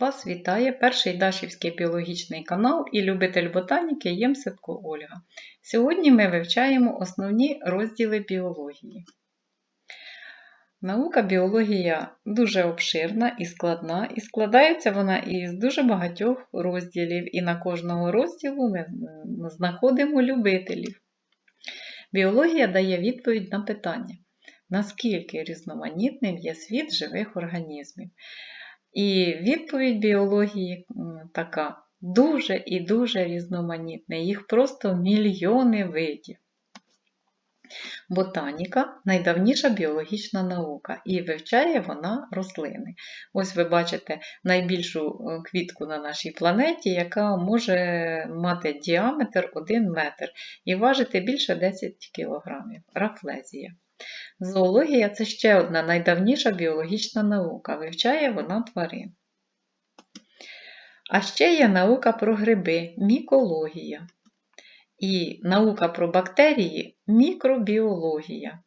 Вас вітає перший Дашівський біологічний канал і любитель ботаніки Ємситко Ольга. Сьогодні ми вивчаємо основні розділи біології. Наука біологія дуже обширна і складна, і складається вона із дуже багатьох розділів, і на кожного розділу ми знаходимо любителів. Біологія дає відповідь на питання, наскільки різноманітним є світ живих організмів. І відповідь біології така дуже і дуже різноманітна, їх просто мільйони видів. Ботаніка найдавніша біологічна наука, і вивчає вона рослини. Ось ви бачите найбільшу е, квітку на нашій планеті, яка може мати діаметр 1 метр і важити більше 10 кг. Рафлезія. Зоологія це ще одна найдавніша біологічна наука, вивчає вона тварин. А ще є наука про гриби, мікологія. І наука про бактерії мікробіологія.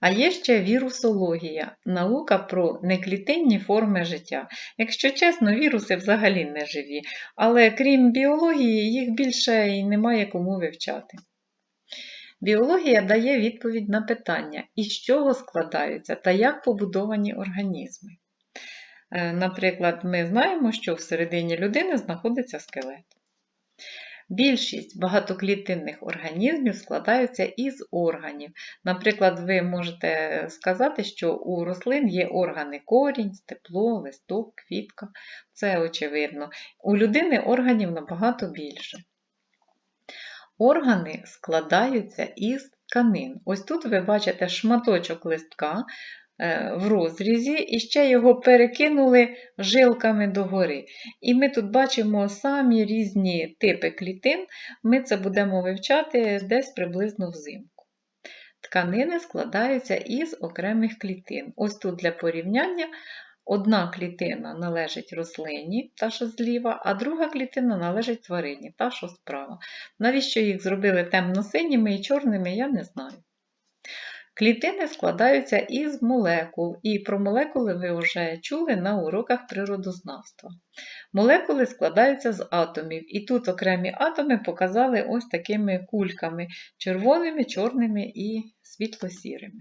А є ще вірусологія, наука про неклітинні форми життя. Якщо чесно, віруси взагалі не живі, але крім біології, їх більше і немає кому вивчати. Біологія дає відповідь на питання, із чого складаються та як побудовані організми. Е, наприклад, ми знаємо, що всередині людини знаходиться скелет. Більшість багатоклітинних організмів складаються із органів. Наприклад, ви можете сказати, що у рослин є органи корінь, степло, листок, квітка. Це очевидно. У людини органів набагато більше. Органи складаються із тканин. Ось тут ви бачите шматочок листка е, в розрізі, і ще його перекинули жилками догори. І ми тут бачимо самі різні типи клітин, ми це будемо вивчати десь приблизно взимку. Тканини складаються із окремих клітин. Ось тут для порівняння Одна клітина належить рослині, та що зліва, а друга клітина належить тварині, та що справа. Навіщо їх зробили темно-синіми і чорними, я не знаю. Клітини складаються із молекул, і про молекули ви вже чули на уроках природознавства. Молекули складаються з атомів, і тут окремі атоми показали ось такими кульками червоними, чорними і світло-сірими.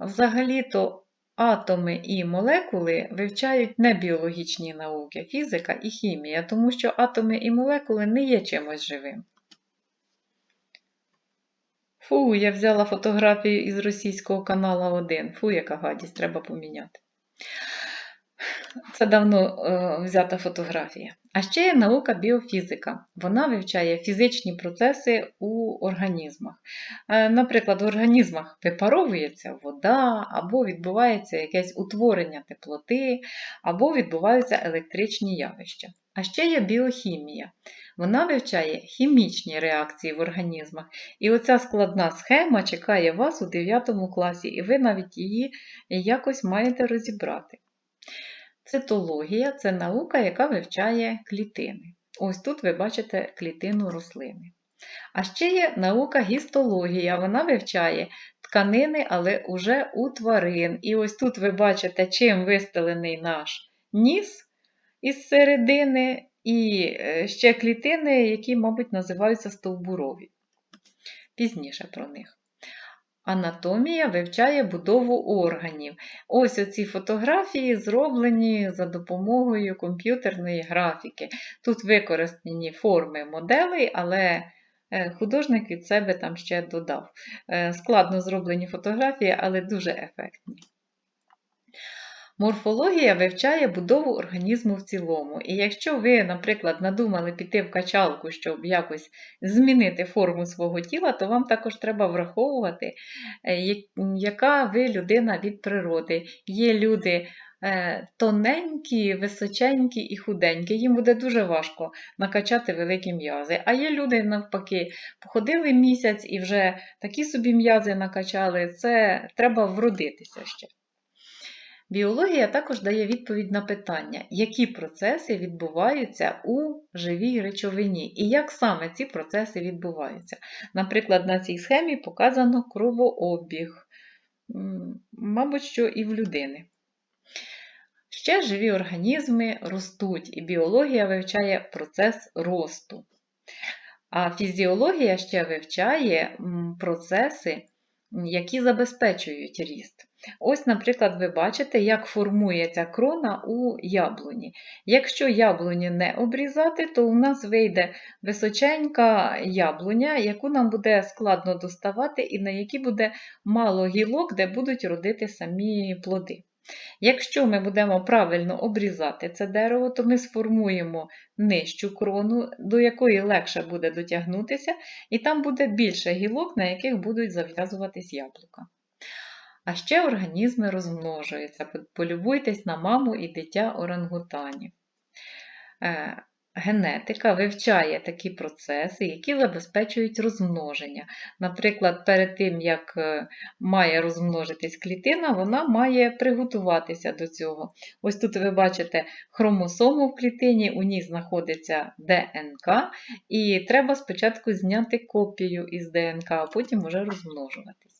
Взагалі-то Атоми і молекули вивчають не біологічні науки, фізика і хімія, тому що атоми і молекули не є чимось живим. Фу, я взяла фотографію із російського каналу 1. Фу, яка гадість, треба поміняти. Це давно е, взята фотографія. А ще є наука біофізика. Вона вивчає фізичні процеси у організмах. Е, наприклад, в організмах випаровується вода, або відбувається якесь утворення теплоти, або відбуваються електричні явища. А ще є біохімія. Вона вивчає хімічні реакції в організмах. І оця складна схема чекає вас у 9 класі, і ви навіть її якось маєте розібрати. Цитологія це наука, яка вивчає клітини. Ось тут ви бачите клітину рослини. А ще є наука гістологія, вона вивчає тканини, але уже у тварин. І ось тут ви бачите, чим вистелений наш ніс із середини, і е, ще клітини, які, мабуть, називаються стовбурові. Пізніше про них. Анатомія вивчає будову органів. Ось оці фотографії зроблені за допомогою комп'ютерної графіки. Тут використані форми моделей, але е, художник від себе там ще додав. Е, складно зроблені фотографії, але дуже ефектні. Морфологія вивчає будову організму в цілому. І якщо ви, наприклад, надумали піти в качалку, щоб якось змінити форму свого тіла, то вам також треба враховувати, е, яка ви людина від природи. Є люди е, тоненькі, височенькі і худенькі, їм буде дуже важко накачати великі м'язи. А є люди, навпаки, походили місяць і вже такі собі м'язи накачали, це треба вродитися ще. Біологія також дає відповідь на питання, які процеси відбуваються у живій речовині і як саме ці процеси відбуваються. Наприклад, на цій схемі показано кровообіг, мабуть, що і в людини. Ще живі організми ростуть, і біологія вивчає процес росту. А фізіологія ще вивчає процеси, які забезпечують ріст. Ось, наприклад, ви бачите, як формується крона у яблуні. Якщо яблуню не обрізати, то у нас вийде височенька яблуня, яку нам буде складно доставати, і на якій буде мало гілок, де будуть родити самі плоди. Якщо ми будемо правильно обрізати це дерево, то ми сформуємо нижчу крону, до якої легше буде дотягнутися, і там буде більше гілок, на яких будуть зав'язуватись яблука. А ще організми розмножуються. Полюбуйтесь на маму і дитя орангутанів. Е, Генетика вивчає такі процеси, які забезпечують розмноження. Наприклад, перед тим, як е, має розмножитись клітина, вона має приготуватися до цього. Ось тут ви бачите хромосому в клітині, у ній знаходиться ДНК, і треба спочатку зняти копію із ДНК, а потім вже розмножуватись.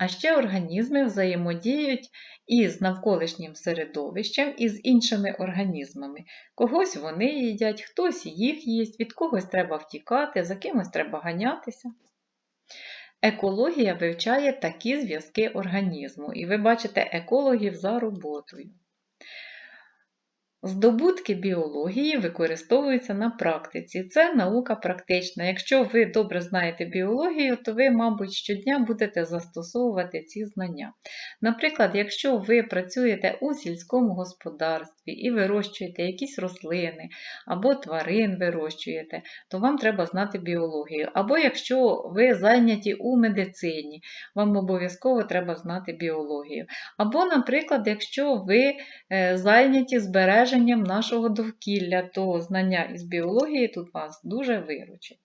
А ще організми взаємодіють із навколишнім середовищем і з іншими організмами. Когось вони їдять, хтось їх їсть, від когось треба втікати, за кимось треба ганятися. Екологія вивчає такі зв'язки організму, і ви бачите екологів за роботою. Здобутки біології використовуються на практиці. Це наука практична. Якщо ви добре знаєте біологію, то ви, мабуть, щодня будете застосовувати ці знання. Наприклад, якщо ви працюєте у сільському господарстві і вирощуєте якісь рослини або тварин вирощуєте, то вам треба знати біологію. Або якщо ви зайняті у медицині, вам обов'язково треба знати біологію. Або, наприклад, якщо ви е, зайняті збереженням нашого довкілля, то знання із біології тут вас дуже виручить.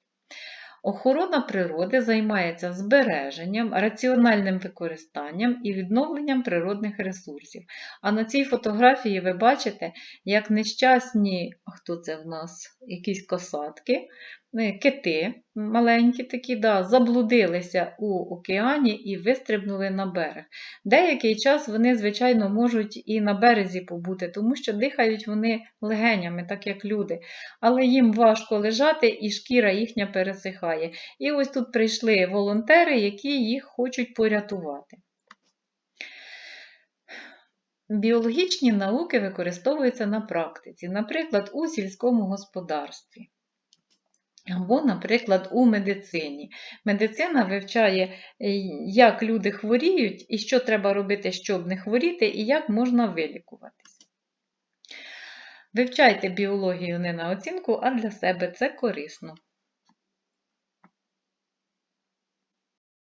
Охорона природи займається збереженням, раціональним використанням і відновленням природних ресурсів. А на цій фотографії ви бачите, як нещасні, хто це в нас, якісь косатки, кити маленькі такі, да, заблудилися у океані і вистрибнули на берег. Деякий час вони, звичайно, можуть і на березі побути, тому що дихають вони легенями, так як люди. Але їм важко лежати і шкіра їхня пересихає. І ось тут прийшли волонтери, які їх хочуть порятувати. Біологічні науки використовуються на практиці, наприклад, у сільському господарстві. Або, наприклад, у медицині. Медицина вивчає, е, як люди хворіють і що треба робити, щоб не хворіти, і як можна вилікуватись. Вивчайте біологію не на оцінку, а для себе це корисно.